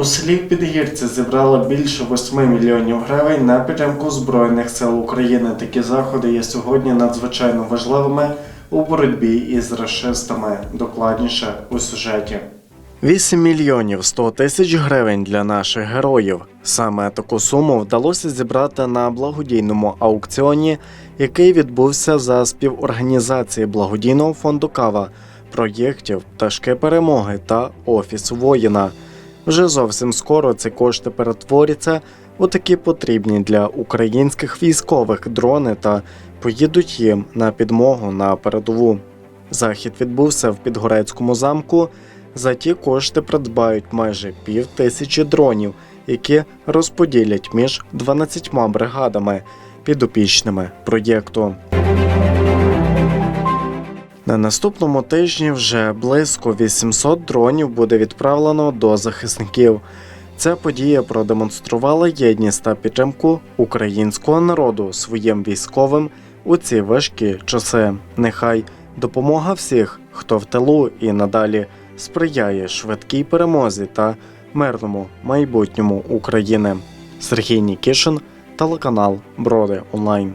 У селі Підгірці зібрали більше 8 мільйонів гривень на підтримку Збройних сил України. Такі заходи є сьогодні надзвичайно важливими у боротьбі із расистами. Докладніше у сюжеті. 8 мільйонів 100 тисяч гривень для наших героїв. Саме таку суму вдалося зібрати на благодійному аукціоні, який відбувся за співорганізації благодійного фонду Кава, проєктів Пташки перемоги та Офіс воїна. Вже зовсім скоро ці кошти перетворяться у такі потрібні для українських військових дрони та поїдуть їм на підмогу на передову. Захід відбувся в Підгорецькому замку. За ті кошти придбають майже пів тисячі дронів, які розподілять між 12 бригадами підопічними проєкту. На наступному тижні вже близько 800 дронів буде відправлено до захисників. Ця подія продемонструвала єдність та підтримку українського народу своїм військовим у ці важкі часи. Нехай допомога всіх, хто в тилу і надалі сприяє швидкій перемозі та мирному майбутньому України. Сергій Нікішин, телеканал Броди Онлайн.